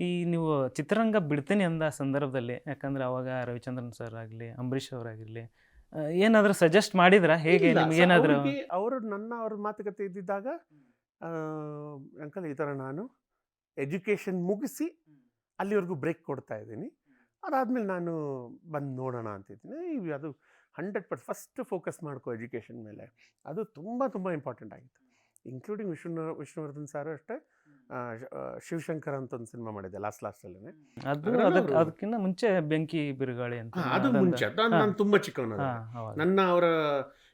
ಈ ನೀವು ಚಿತ್ರರಂಗ ಬಿಡ್ತೀನಿ ಅಂದ ಸಂದರ್ಭದಲ್ಲಿ ಯಾಕಂದ್ರೆ ಅವಾಗ ರವಿಚಂದ್ರನ್ ಸರ್ ಆಗಲಿ ಅಂಬರೀಶ್ ಅವರಾಗಿರಲಿ ಏನಾದರೂ ಸಜೆಸ್ಟ್ ಮಾಡಿದ್ರ? ಹೇಗೆ ನಿಮ್ಗೆ ಸ- ಅವರು ನನ್ನ ಅವ್ರ ಮಾತುಕತೆ ಇದ್ದಿದ್ದಾಗ ಅಂಕಲ್ ಈ ಥರ ನಾನು ಎಜುಕೇಷನ್ ಮುಗಿಸಿ ಅಲ್ಲಿವರೆಗೂ ಬ್ರೇಕ್ ಕೊಡ್ತಾ ಇದ್ದೀನಿ. ಅದಾದ್ಮೇಲೆ ನಾನು ಬಂದು ನೋಡೋಣ ಅಂತಿದ್ದೀನಿ. ಅದು ಹಂಡ್ರೆಡ್ ಪರ್ಸೆಂಟ್ ಫಸ್ಟ್ ಫೋಕಸ್ ಮಾಡ್ಕೋ ಎಜುಕೇಷನ್ ಮೇಲೆ. ಅದು ತುಂಬ ತುಂಬ ಇಂಪಾರ್ಟೆಂಟ್ ಆಗಿತ್ತು. ಇನ್ಕ್ಲೂಡಿಂಗ್ ವಿಷ್ಣು ವಿಷ್ಣುವರ್ಧನ್ ಸಾರು ಅಷ್ಟೇ. ಶಿವಶಂಕರ ಅಂತ ಒಂದು ಸಿನಿಮಾ ಮಾಡಿದ್ದೆ ಲಾಸ್ಟ್ ಲಾಸ್ಟ್ ಅದು ಅದ್ರಲ್ಲಿ ಅದಕ್ಕೆ ಅದಕ್ಕಿಂತ ಮುಂಚೆ ಬೆಂಕಿ ಬಿರುಗಾಳಿ ಅಂತ ಅದು ಮುಂಚೆ ನಾನು ತುಂಬಾ ನಾನು ತುಂಬ ಚಿಕ್ಕವನ ನನ್ನ ಅವರ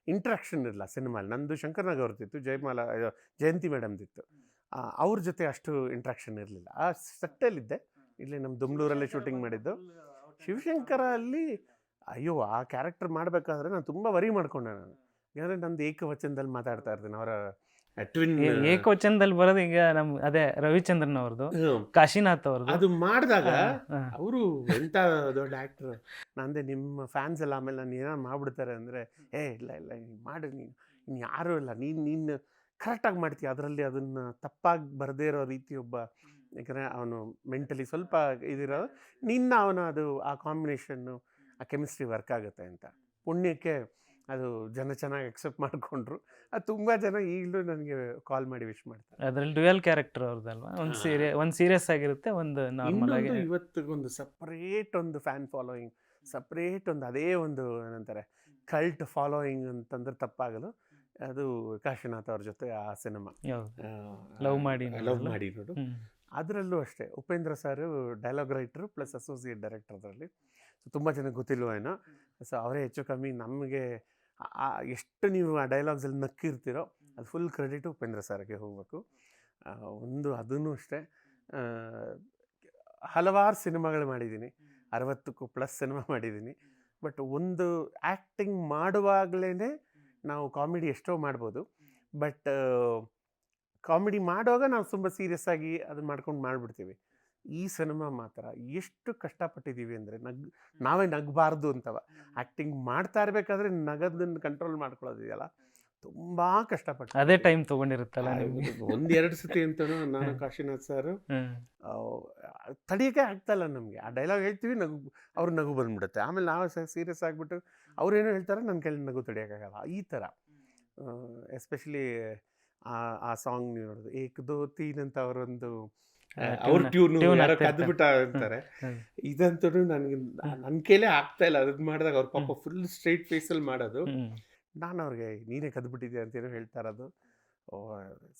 ಇಂಟ್ರಾಕ್ಷನ್ ಇರಲ್ಲ ಸಿನಿಮಾಲಿ ನಂದು ಶಂಕರ್ನಾಗ್ ಅವ್ರದ್ದಿತ್ತು ಜಯಮಾಲಾ ಜಯಂತಿ ಮೇಡಮ್ದಿತ್ತು. ಅವ್ರ ಜೊತೆ ಅಷ್ಟು ಇಂಟ್ರಾಕ್ಷನ್ ಇರಲಿಲ್ಲ. ಆ ಸೆಟ್ಟಲ್ಲಿದ್ದೆ ಇಲ್ಲಿ ನಮ್ಮ ದುಮ್ಲೂರಲ್ಲೇ ಶೂಟಿಂಗ್ ಮಾಡಿದ್ದು. ಶಿವಶಂಕರ ಅಲ್ಲಿ ಅಯ್ಯೋ ಆ ಕ್ಯಾರೆಕ್ಟರ್ ಮಾಡಬೇಕಾದ್ರೆ ನಾನು ತುಂಬ ವರಿ ಮಾಡ್ಕೊಂಡೆ ನಾನು. ಯಾಕಂದರೆ ನಂದು ಏಕವಚನದಲ್ಲಿ ಮಾತಾಡ್ತಾ ಇರ್ತೀನಿ ಅವರ ಟ್ವಿನ್ ಏಕವಚನದಲ್ಲಿ ಬರೋದು ಈಗ ನಮ್ ಅದೇ ರವಿಚಂದ್ರನ್ ಅವ್ರದ್ದು ಕಾಶಿನಾಥ್ ಅವ್ರದ್ದು ಅದು ಮಾಡಿದಾಗ. ಅವರು ಎಂತ ದೊಡ್ಡ ಆಕ್ಟರ್ ನಂದೆ ನಿಮ್ಮ ಫ್ಯಾನ್ಸ್ ಎಲ್ಲ ಆಮೇಲೆ ನಾನು ಏನೋ ಮಾಡ್ಬಿಡ್ತಾರೆ ಅಂದರೆ ಏ ಇಲ್ಲ ಇಲ್ಲ ನೀನು ಮಾಡಿ ನೀನು ಇನ್ನು ಯಾರೂ ಇಲ್ಲ ನೀನು ನೀನು ಕರೆಕ್ಟಾಗಿ ಮಾಡ್ತೀಯ ಅದರಲ್ಲಿ ಅದನ್ನು ತಪ್ಪಾಗಿ ಬರದೇ ಇರೋ ರೀತಿ ಒಬ್ಬ ಯಾಕಂದರೆ ಅವನು ಮೆಂಟಲಿ ಸ್ವಲ್ಪ ಇದಿರೋ ನಿನ್ನ ಅವನ ಅದು ಆ ಕಾಂಬಿನೇಷನ್ನು ಆ ಕೆಮಿಸ್ಟ್ರಿ ವರ್ಕ್ ಆಗುತ್ತೆ ಅಂತ. ಪುಣ್ಯಕ್ಕೆ ಅದು ಜನ ಚೆನ್ನಾಗಿ ಅಕ್ಸೆಪ್ಟ್ ಮಾಡಿಕೊಂಡ್ರು. ಅದು ತುಂಬ ಜನ ಈಗಲೂ ನನಗೆ ಕಾಲ್ ಮಾಡಿ ವಿಶ್ ಮಾಡ್ತಾರೆ. ಅದ್ರಲ್ಲಿ ಡ್ಯುಯಲ್ ಕ್ಯಾರೆಕ್ಟರ್ ಅವ್ರದ್ದಲ್ವಾ? ಒಂದು ಸೀರಿಯ ಸೀರೆ ಒಂದ್ ಸೀರಿಯಸ್ ಆಗಿರುತ್ತೆ ಒಂದು ನಾರ್ಮಲ್ ಆಗಿ ಇವತ್ತಿಗೊಂದು ಸಪ್ರೇಟ್ ಒಂದು ಫ್ಯಾನ್ ಫಾಲೋಯಿಂಗ್ ಸಪ್ರೇಟ್ ಒಂದು ಅದೇ ಒಂದು ಏನಂತಾರೆ ಕಲ್ಟ್ ಫಾಲೋಯಿಂಗ್ ಅಂತಂದ್ರೆ ತಪ್ಪಾಗಲು ಅದು ಕಾಶಿನಾಥ್ ಅವ್ರ ಜೊತೆ ಆ ಸಿನಿಮಾ ಲವ್ ಮಾಡಿ ಲವ್. ಮಾಡಿ ನೋಡು. ಅದರಲ್ಲೂ ಅಷ್ಟೇ Upendra sir dialogue writer plus associate director ಅದರಲ್ಲಿ. ಸೊ ತುಂಬ ಜನಕ್ಕೆ ಗೊತ್ತಿಲ್ವೋ ಏನೋ? ಸೊ ಅವರೇ ಹೆಚ್ಚು ಕಮ್ಮಿ ನಮಗೆ ಎಷ್ಟು ನೀವು ಆ ಡೈಲಾಗ್ಸಲ್ಲಿ ನಕ್ಕಿರ್ತೀರೋ ಅದು ಫುಲ್ ಕ್ರೆಡಿಟ್ ಉಪೇಂದ್ರ ಸರ್ಗೆ ಹೋಗಬೇಕು. ಒಂದು ಅದನ್ನು ಅಷ್ಟೇ ಹಲವಾರು ಸಿನಿಮಾಗಳು ಮಾಡಿದ್ದೀನಿ. ಅರವತ್ತಕ್ಕೂ ಪ್ಲಸ್ ಸಿನಿಮಾ ಮಾಡಿದ್ದೀನಿ. ಬಟ್ ಒಂದು ಆ್ಯಕ್ಟಿಂಗ್ ಮಾಡುವಾಗಲೇ ನಾವು ಕಾಮಿಡಿ ಎಷ್ಟೋ ಮಾಡ್ಬೋದು. ಬಟ್ ಕಾಮಿಡಿ ಮಾಡುವಾಗ ನಾವು ತುಂಬ ಸೀರಿಯಸ್ ಆಗಿ ಅದನ್ನ ಮಾಡ್ಕೊಂಡು ಮಾಡಿಬಿಡ್ತೀವಿ. ಈ ಸಿನಿಮಾ ಮಾತ್ರ ಎಷ್ಟು ಕಷ್ಟಪಟ್ಟಿದ್ದೀವಿ ಅಂದರೆ ನಗ್ ನಾವೇ ನಗಬಾರ್ದು ಅಂತವ. ಆ್ಯಕ್ಟಿಂಗ್ ಮಾಡ್ತಾ ಇರಬೇಕಾದ್ರೆ ನಗದನ್ನು ಕಂಟ್ರೋಲ್ ಮಾಡ್ಕೊಳ್ಳೋದಿದೆಯಲ್ಲ ತುಂಬ ಕಷ್ಟಪಟ್ಟು ಅದೇ ಟೈಮ್ ತೊಗೊಂಡಿರುತ್ತಲ್ಲ ಒಂದೆರಡು ಸತಿ ಅಂತಲೂ ನಾನು ಕಾಶಿನಾಥ್ ಸರ್. ತಡಿಯೋಕೆ ಆಗ್ತಾಯಿಲ್ಲ ನಮಗೆ. ಆ ಡೈಲಾಗ್ ಹೇಳ್ತೀವಿ ನಗು ಅವ್ರು ನಗು ಬಂದ್ಬಿಡುತ್ತೆ. ಆಮೇಲೆ ನಾವು ಸೀರಿಯಸ್ ಆಗಿಬಿಟ್ಟು ಅವ್ರೇನು ಹೇಳ್ತಾರೆ ನನ್ನ ಕೈಲಿ ನಗು ತಡಿಯೋಕ್ಕಾಗಲ್ಲ. ಈ ಥರ ಎಸ್ಪೆಷಲಿ ಆ ಆ ಸಾಂಗ್ ನೀವು ನೋಡೋದು ಏಕ್ ದೋ ತೀನ್ ಅಂತ ಅವರೊಂದು ಅವ್ರ ಟ್ಯೂನ್ ಯಾರೋ ಕದ್ಬಿಟ್ಟ ಅಂತಾರೆ. ಇದಂತೂ ನನಗೆ ನನ್ನ ಕೈಲೇ ಆಗ್ತಾ ಇಲ್ಲ. ಅದ್ ಮಾಡಿದಾಗ ಅವ್ರ ಪಾಪ ಫುಲ್ ಸ್ಟ್ರೈಟ್ ಫೇಸಲ್ಲಿ ಮಾಡೋದು. ನಾನು ಅವ್ರಿಗೆ ನೀನೇ ಕದ್ಬಿಟ್ಟಿದ್ಯಾ? ಅಂತೇನೋ ಹೇಳ್ತಾ ಇರೋದು.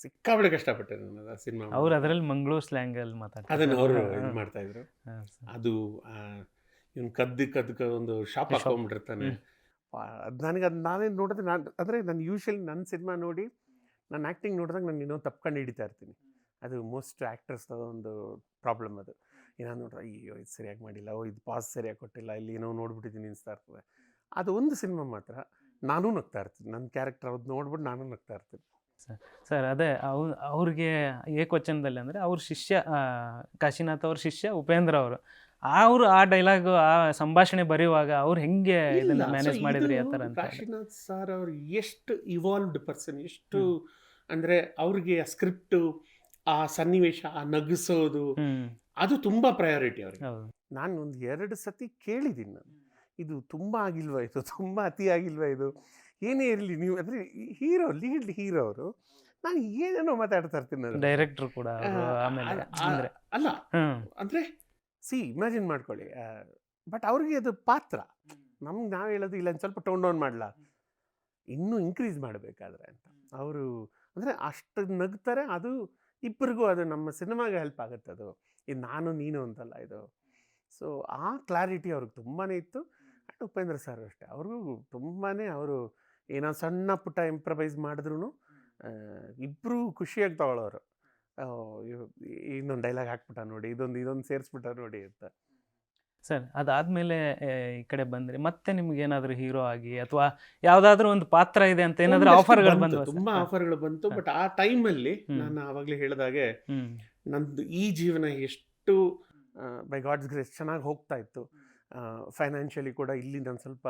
ಸಿಕ್ಕಾಬಿಡೆ ಕಷ್ಟಪಟ್ಟೆ ನಾನು ಆ ಸಿನಿಮಾ ಅವ್ರು ಅದ್ರಲ್ಲಿ ಮಂಗಳೂರು ಸ್ಲ್ಯಾಂಗ್ ಅಲ್ಲಿ ಮಾತಾಡ್ತಾರೆ ಅದನ್ನ ಅವರು ಇದು ಮಾಡ್ತಾ ಇದ್ರು. ಅದು ಇವನು ಕದ್ದು ಕದ್ದು ಒಂದು ಶಾಪ್. ಹಾಕೊಂಡ್ಬಿಟ್ಟಿರ್ತಾನೆ. ಅದು ನನಗೆ ಅದು ನಾನೇ ನೋಡಿದ್ರೆ ನಾನು ಅಂದರೆ ನಾನು ಯೂಶ್ವಲಿ ನನ್ನ ಸಿನಿಮಾ ನೋಡಿ ನನ್ನ ಆ್ಯಕ್ಟಿಂಗ್ ನೋಡಿದಾಗ ನಾನು ಇನ್ನೊಂದು ತಪ್ಕೊಂಡು ಹಿಡಿತಾ ಇರ್ತೀನಿ. ಅದು ಮೋಸ್ಟ್ ಆ್ಯಕ್ಟರ್ಸ್ ಒಂದು ಪ್ರಾಬ್ಲಮ್ ಅದು. ಏನೋ ನೋಡ್ರೆ ಅಯ್ಯೋ ಇದು ಸರಿಯಾಗಿ ಮಾಡಿಲ್ಲ ಓ ಇದು ಪಾಸ್ ಸರಿಯಾಗಿ ಕೊಟ್ಟಿಲ್ಲ ಇಲ್ಲಿ ಏನೋ ನೋಡ್ಬಿಟ್ಟಿದ್ದೀನಿ ಅನಿಸ್ತಾ ಇರ್ತದೆ. ಅದು ಒಂದು ಸಿನಿಮಾ ಮಾತ್ರ ನಾನೂ ನಗ್ತಾ ಇರ್ತೀನಿ. ನನ್ನ ಕ್ಯಾರೆಕ್ಟರ್ ಅವ್ದು ನೋಡ್ಬಿಟ್ಟು ನಾನು ನಗ್ತಾ ಇರ್ತೀನಿ. ಸರ್ ಸರ್ ಅದೇ ಅವ್ರು ಅವ್ರಿಗೆ ಏಕವಚನದಲ್ಲಿ ಅಂದರೆ ಅವ್ರ ಶಿಷ್ಯ ಕಾಶಿನಾಥ್ ಅವ್ರ ಶಿಷ್ಯ ಉಪೇಂದ್ರ ಅವರು. ಅವರು ಆ ಡೈಲಾಗ್ ಆ ಸಂಭಾಷಣೆ ಬರೆಯುವಾಗ ಅವ್ರು ಹೆಂಗೆ ಇದನ್ನ ಮ್ಯಾನೇಜ್ ಮಾಡಿದ್ರಿ ಆ ಥರ ಅಂತ ಕಾಶಿನಾಥ್ ಸರ್ ಅವ್ರು ಎಷ್ಟು ಇವಾಲ್ವ್ಡ್ ಪರ್ಸನ್ ಎಷ್ಟು ಅಂದರೆ ಅವ್ರಿಗೆ ಆ ಸ್ಕ್ರಿಪ್ಟು ಆ ಸನ್ನಿವೇಶ ಆ ನಗಿಸೋದು ಅದು ತುಂಬಾ ಪ್ರಯಾರಿಟಿ ಅವ್ರಿಗೆ. ನಾನು ಒಂದು ಎರಡು ಸತಿ ಕೇಳಿದ್ದೀನಿ ನಾನು. ಇದು ತುಂಬ ಆಗಿಲ್ವಾ ಇದು? ತುಂಬ ಅತಿ ಆಗಿಲ್ವಾ ಇದು? ಏನೇ ಇರಲಿ ನೀವು ಅಂದರೆ ಹೀರೋ ಲೀಡ್ ಹೀರೋ ಅವರು ನಾನು ಏನೇನೋ ಮಾತಾಡ್ತಾ ಇರ್ತೀನಿ ನಾನು. ಡೈರೆಕ್ಟರ್ ಕೂಡ ಅಲ್ಲ ಅಂದರೆ ಸಿ ಇಮ್ಯಾಜಿನ್ ಮಾಡ್ಕೊಳ್ಳಿ ಬಟ್ ಅವ್ರಿಗೆ ಅದು ಪಾತ್ರ. ನಮ್ಗೆ ನಾವು ಹೇಳೋದು ಇಲ್ಲ ಒಂದ್ ಸ್ವಲ್ಪ ಟೋನ್ ಡೌನ್ ಮಾಡಲ? ಇನ್ನೂ ಇನ್ಕ್ರೀಸ್ ಮಾಡಬೇಕಾದ್ರೆ ಅಂತ. ಅವರು ಅಂದರೆ ಅಷ್ಟು ನಗ್ತಾರೆ ಅದು ಇಬ್ಬರಿಗೂ ಅದು ನಮ್ಮ ಸಿನಿಮಾಗೆ ಹೆಲ್ಪ್ ಆಗುತ್ತೆ ಅದು. ಇದು ನಾನು, ನೀನು ಅಂತಲ್ಲ ಇದು. ಸೊ ಆ ಕ್ಲಾರಿಟಿ ಅವ್ರಿಗೆ ತುಂಬಾ ಇತ್ತು. ಆ್ಯಂಡ್ ಉಪೇಂದ್ರ ಸರ್ ಅಷ್ಟೇ. ಅವ್ರಿಗೂ ತುಂಬಾ ಅವರು ಏನೋ ಸಣ್ಣ ಪುಟ್ಟ ಇಂಪ್ರವೈಸ್ ಮಾಡಿದ್ರು ಇಬ್ಬರು ಖುಷಿಯಾಗಿ ತಗೊಳ್ಳೋರು. ಇನ್ನೊಂದು ಡೈಲಾಗ್ ಹಾಕ್ಬಿಟ್ಟ ನೋಡಿ, ಇದೊಂದು ಇದೊಂದು ಸೇರಿಸ್ಬಿಟ್ಟ ನೋಡಿ ಅಂತ. ಸರ್ ಅದಾದಮೇಲೆ ಈ ಕಡೆ ಬಂದ್ರೆ ಮತ್ತೆ ನಿಮ್ಗೆ ಏನಾದರೂ ಹೀರೋ ಆಗಿ ಅಥವಾ ಯಾವ್ದಾದ್ರು ಒಂದು ಪಾತ್ರ ಇದೆ ಅಂತ ಏನಾದರೂ ಆಫರ್ಗಳು ಬಂತು, ತುಂಬಾ ಆಫರ್ಗಳು ಬಂತು ಬಟ್ ಆ ಟೈಮಲ್ಲಿ. ನಾನು ಆವಾಗಲೇ ಹೇಳಿದಾಗೆ ನಂದು ಈ ಜೀವನ ಎಷ್ಟು ಬೈ ಗಾಡ್ಸ್ ಗ್ರೇಸ್ ಚೆನ್ನಾಗಿ ಹೋಗ್ತಾ ಇತ್ತು. ಫೈನಾನ್ಷಿಯಲಿ ಕೂಡ ಇಲ್ಲಿ ನಾನು ಸ್ವಲ್ಪ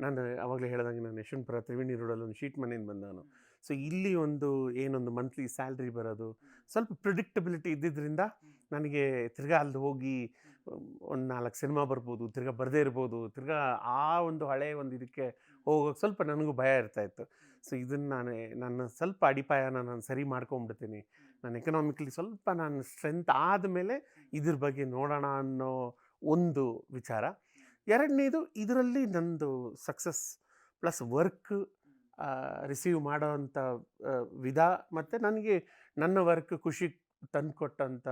ನಾನು ಆವಾಗಲೇ ಹೇಳಿದಂಗೆ ನಾನು ಯಶವಂತಪುರ ತ್ರಿವೇಣಿ ರೋಡಲ್ಲಿ ಒಂದು ಶೀಟ್ ಮನೆಯಿಂದ ನಾನು ಸೊ ಇಲ್ಲಿ ಒಂದು ಏನೊಂದು ಮಂತ್ಲಿ ಸ್ಯಾಲ್ರಿ ಬರೋದು ಸ್ವಲ್ಪ ಪ್ರಿಡಿಕ್ಟಬಿಲಿಟಿ ಇದ್ದಿದ್ದರಿಂದ ನನಗೆ ತಿರ್ಗಾ ಅಲ್ಲಿ ಹೋಗಿ, ಒಂದು ನಾಲ್ಕು ಸಿನಿಮಾ ಬರ್ಬೋದು, ತಿರ್ಗಾ ಬರದೇ ಇರ್ಬೋದು, ತಿರ್ಗಾ ಆ ಒಂದು ಹಳೆ ಒಂದು ಇದಕ್ಕೆ ಹೋಗೋಕ್ಕೆ ಸ್ವಲ್ಪ ನನಗೂ ಭಯ ಇರ್ತಾ ಇತ್ತು. ಸೊ, ಇದನ್ನು ನಾನು, ನನ್ನ ಸ್ವಲ್ಪ ಅಡಿಪಾಯನ ನಾನು ಸರಿ ಮಾಡ್ಕೊಂಬಿಡ್ತೀನಿ. ನಾನು ಎಕನಾಮಿಕಲಿ ಸ್ವಲ್ಪ ನಾನು ಸ್ಟ್ರೆಂತ್ ಆದಮೇಲೆ ಇದ್ರ ಬಗ್ಗೆ ನೋಡೋಣ ಅನ್ನೋ ಒಂದು ವಿಚಾರ. ಎರಡನೇದು ಇದರಲ್ಲಿ ನಂದು ಸಕ್ಸಸ್ ಪ್ಲಸ್ ವರ್ಕ್ ರಿಸೀವ್ ಮಾಡೋವಂಥ ವಿಧ ಮತ್ತು ನನಗೆ ನನ್ನ ವರ್ಕ್ ಖುಷಿ ತಂದುಕೊಟ್ಟಂಥ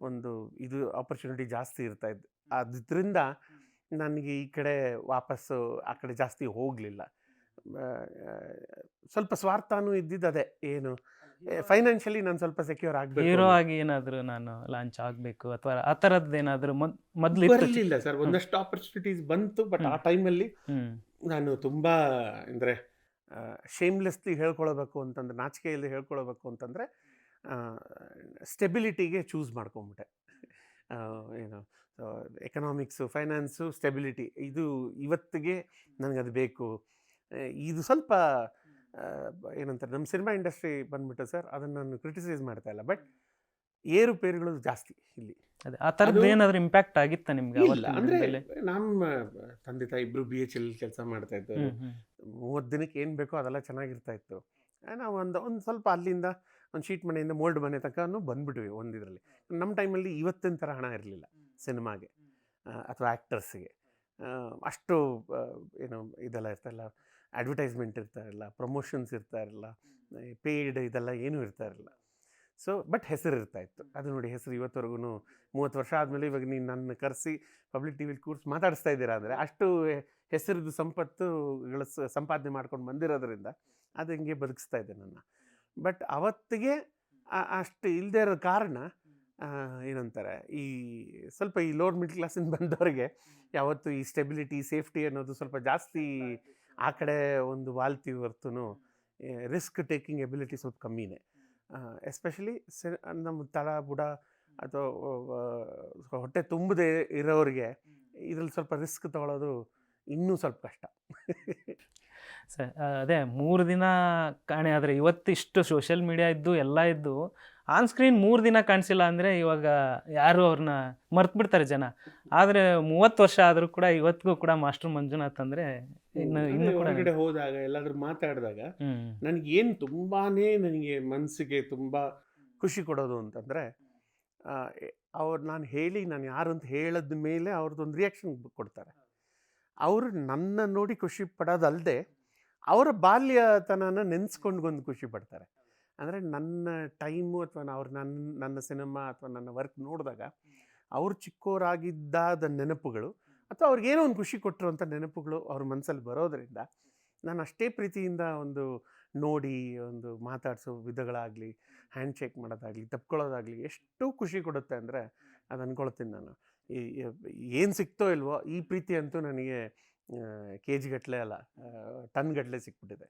ಒಂದು ಇದು ಆಪರ್ಚುನಿಟಿ ಜಾಸ್ತಿ ಇರ್ತಾ ಇದ್ದು ಅದರಿಂದ ನನಗೆ ಈ ಕಡೆ ವಾಪಸ್ಸು ಆ ಕಡೆ ಜಾಸ್ತಿ ಹೋಗಲಿಲ್ಲ. ಸ್ವಲ್ಪ ಸ್ವಾರ್ಥನೂ ಇದ್ದಿದ್ದು ಅದೇ ಏನು ಫೈನಾನ್ಷಿಯಲಿ ನಾನು ಸ್ವಲ್ಪ ಸೆಕ್ಯೂರ್ ಆಗಬೇಕು ಹೀರೋ ಆಗಿ ಏನಾದರೂ ನಾನು ಲಾಂಚ್ ಆಗಬೇಕು ಅಥವಾ ಆ ಥರದ್ದು ಏನಾದರೂ ಮೊದ್ ಮೊದ್ಲು ಇತ್ತು ಬರಲಿಲ್ಲ ಸರ್. ಒಂದಷ್ಟು ಆಪರ್ಚುನಿಟೀಸ್ ಬಂತು ಬಟ್ ಆ. ಟೈಮಲ್ಲಿ ನಾನು ತುಂಬ ಅಂದರೆ ಶೇಮ್ಲೆಸ್ಲಿ ಹೇಳ್ಕೊಳ್ಬೇಕು ಅಂತಂದ್ರೆ ನಾಚಿಕೆಯಲ್ಲಿ ಹೇಳ್ಕೊಳ್ಬೇಕು ಅಂತಂದರೆ ಸ್ಟೆಬಿಲಿಟಿಗೆ ಚೂಸ್ ಮಾಡ್ಕೊಂಬಿಟ್ಟೆ. ಏನು ಎಕನಾಮಿಕ್ಸು ಫೈನಾನ್ಸು ಸ್ಟೆಬಿಲಿಟಿ ಇದು ಇವತ್ತಿಗೆ ನನಗದು ಬೇಕು. ಇದು ಸ್ವಲ್ಪ ಏನಂತಾರೆ ನಮ್ಮ ಸಿನಿಮಾ ಇಂಡಸ್ಟ್ರಿ ಬಂದ್ಬಿಟ್ಟು ಸರ್ ಅದನ್ನು ನಾನು ಕ್ರಿಟಿಸೈಸ್ ಮಾಡ್ತಾ ಇಲ್ಲ. ಬಟ್ ಏರುಪೇರುಗಳು ಜಾಸ್ತಿ ಇಲ್ಲಿ. ಅದೇ ಆ ಥರದ್ದು ಏನಾದರೂ ಇಂಪ್ಯಾಕ್ಟ್ ಆಗಿತ್ತ ನಿಮ್ಗೆ ಅಂದರೆ? ನಮ್ಮ ತಂದೆ ತಾಯಿ ಇಬ್ಬರು ಬಿ ಎಚ್ ಎಲ್ ಕೆಲಸ ಮಾಡ್ತಾ ಇತ್ತು ಮೂವತ್ತು ದಿನಕ್ಕೆ ಏನು ಬೇಕೋ ಅದೆಲ್ಲ ಚೆನ್ನಾಗಿರ್ತಾ ಇತ್ತು. ನಾವು ಒಂದು ಒಂದು ಸ್ವಲ್ಪ ಅಲ್ಲಿಂದ ಒಂದು ಶೀಟ್ ಮನೆಯಿಂದ ಮೋಲ್ಡ್ ಮನೆ ತನಕ ಬಂದ್ಬಿಟ್ವಿ ಒಂದಿದ್ರಲ್ಲಿ. ನಮ್ಮ ಟೈಮಲ್ಲಿ ಇವತ್ತಿನ ಥರ ಹಣ ಇರಲಿಲ್ಲ ಸಿನಿಮಾಗೆ ಅಥವಾ ಆ್ಯಕ್ಟರ್ಸ್ಗೆ ಅಷ್ಟು ಏನು ಇದೆಲ್ಲ ಇರ್ತಾಯಿಲ್ಲ ಅಡ್ವರ್ಟೈಸ್ಮೆಂಟ್ ಇರ್ತಾ ಇರಲಿಲ್ಲ ಪ್ರಮೋಷನ್ಸ್ ಇರ್ತಾ ಇರಲಿಲ್ಲ ಪೇಯ್ಡ್ ಇದೆಲ್ಲ ಏನೂ ಇರ್ತಾ ಇರಲಿಲ್ಲ ಸೊ ಬಟ್ ಹೆಸರು ಇರ್ತಾ ಇತ್ತು ಅದು ನೋಡಿ ಹೆಸರು ಇವತ್ತವರೆಗೂ ಮೂವತ್ತು ವರ್ಷ ಆದಮೇಲೆ ಇವಾಗ ನೀನು ನನ್ನ ಕರೆಸಿ ಪಬ್ಲಿಕ್ ಟಿ ವಿಲಿ ಕೂರ್ಸಿ ಮಾತಾಡಿಸ್ತಾ ಇದ್ದೀರಾ ಅಂದರೆ ಅಷ್ಟು ಹೆಸರಿದ್ದು ಸಂಪತ್ತುಗಳ ಸಂಪಾದನೆ ಮಾಡ್ಕೊಂಡು ಬಂದಿರೋದ್ರಿಂದ ಅದು ಹಿಂಗೆ ಬದುಕಿಸ್ತಾ ಇದೆ ನನ್ನ. ಬಟ್ ಅವತ್ತಿಗೆ ಅಷ್ಟು ಇಲ್ಲದೆ ಇರೋ ಕಾರಣ ಏನಂತಾರೆ, ಈ ಸ್ವಲ್ಪ ಈ ಲೋವರ್ ಮಿಡ್ಲ್ ಕ್ಲಾಸಿಂದ ಬಂದವರಿಗೆ ಯಾವತ್ತು ಈ ಸ್ಟೆಬಿಲಿಟಿ ಸೇಫ್ಟಿ ಅನ್ನೋದು ಸ್ವಲ್ಪ ಜಾಸ್ತಿ ಆ ಕಡೆ ಒಂದು ವಾಲ್ತಿ ಹೊರ್ತು ರಿಸ್ಕ್ ಟೇಕಿಂಗ್ ಎಬಿಲಿಟಿ ಸ್ವಲ್ಪ ಕಮ್ಮಿನೇ. ಎಸ್ಪೆಷಲಿ ಸಿ, ನಮ್ಮ ತಳ, ಬುಡ ಅಥವಾ ಹೊಟ್ಟೆ ತುಂಬದೆ ಇರೋರಿಗೆ ಇದ್ರಲ್ಲಿ ಸ್ವಲ್ಪ ರಿಸ್ಕ್ ತಗೊಳ್ಳೋದು ಇನ್ನೂ ಸ್ವಲ್ಪ ಕಷ್ಟ. ಸ- ಆ, ಅದೇ ಮೂರು ದಿನ ಕಾಣೆ ಆದರೆ ಇವತ್ತಿಷ್ಟು ಸೋಷಿಯಲ್ ಮೀಡಿಯಾ ಇದ್ದು ಎಲ್ಲ ಇದ್ದು ಆನ್ ಸ್ಕ್ರೀನ್ ಮೂರು ದಿನ ಕಾಣಿಸಿಲ್ಲ ಅಂದರೆ ಇವಾಗ ಯಾರು ಅವ್ರನ್ನ ಮರ್ತು ಬಿಡ್ತಾರೆ ಜನ. ಆದರೆ ಮೂವತ್ತು ವರ್ಷ ಆದರೂ ಕೂಡ ಇವತ್ತಿಗೂ ಕೂಡ ಮಾಸ್ಟರ್ ಮಂಜುನಾಥ್ ಅಂದರೆ ಇನ್ನು ಇನ್ನು ಕೂಡ ಹೊರಗಡೆ ಹೋದಾಗ ಎಲ್ಲಾದರೂ ಮಾತಾಡಿದಾಗ ನನಗೇನು ನನಗೆ ಏನು ತುಂಬಾನೇ ನನಗೆ ಮನಸ್ಸಿಗೆ ತುಂಬ ಖುಷಿ ಕೊಡೋದು ಅಂತಂದರೆ ಅವ್ರು ನಾನು ಹೇಳಿ ನಾನು ಯಾರು ಅಂತ ಹೇಳಿದ ಮೇಲೆ ಅವ್ರದ್ದೊಂದು ರಿಯಾಕ್ಷನ್ ಕೊಡ್ತಾರೆ. ಅವರು ನನ್ನ ನೋಡಿ ಖುಷಿ ಪಡೋದಲ್ಲದೆ ಅವರ ಬಾಲ್ಯತನನ ನೆನೆಸ್ಕೊಂಡು ಒಂದು ಖುಷಿ ಪಡ್ತಾರೆ. ಅಂದರೆ ನನ್ನ ಟೈಮು ಅಥವಾ ಅವ್ರು ನನ್ನ ನನ್ನ ಸಿನಿಮಾ ಅಥವಾ ನನ್ನ ವರ್ಕ್ ನೋಡಿದಾಗ ಅವ್ರು ಚಿಕ್ಕೋರಾಗಿದ್ದಾದ ನೆನಪುಗಳು ಅಥವಾ ಅವ್ರಿಗೇನೋ ಒಂದು ಖುಷಿ ಕೊಟ್ಟಿರುವಂಥ ನೆನಪುಗಳು ಅವ್ರ ಮನಸ್ಸಲ್ಲಿ ಬರೋದರಿಂದ ನಾನು ಅಷ್ಟೇ ಪ್ರೀತಿಯಿಂದ ಒಂದು ನೋಡಿ, ಒಂದು ಮಾತಾಡಿಸೋ ವಿಧಗಳಾಗಲಿ ಹ್ಯಾಂಡ್ ಶೇಕ್ ಮಾಡೋದಾಗಲಿ ತಪ್ಕೊಳ್ಳೋದಾಗಲಿ ಎಷ್ಟು ಖುಷಿ ಕೊಡುತ್ತೆ ಅಂದರೆ ಅದು ಅಂದ್ಕೊಳ್ತೀನಿ ನಾನು. ಏನು ಸಿಕ್ತೋ ಇಲ್ವೋ ಈ ಪ್ರೀತಿ ಅಂತೂ ನನಗೆ ಕೆ ಜಿಗಟ್ಟಲೆ ಅಲ್ಲ ಟನ್ಗಟ್ಟಲೆ ಸಿಕ್ಬಿಟ್ಟಿದೆ.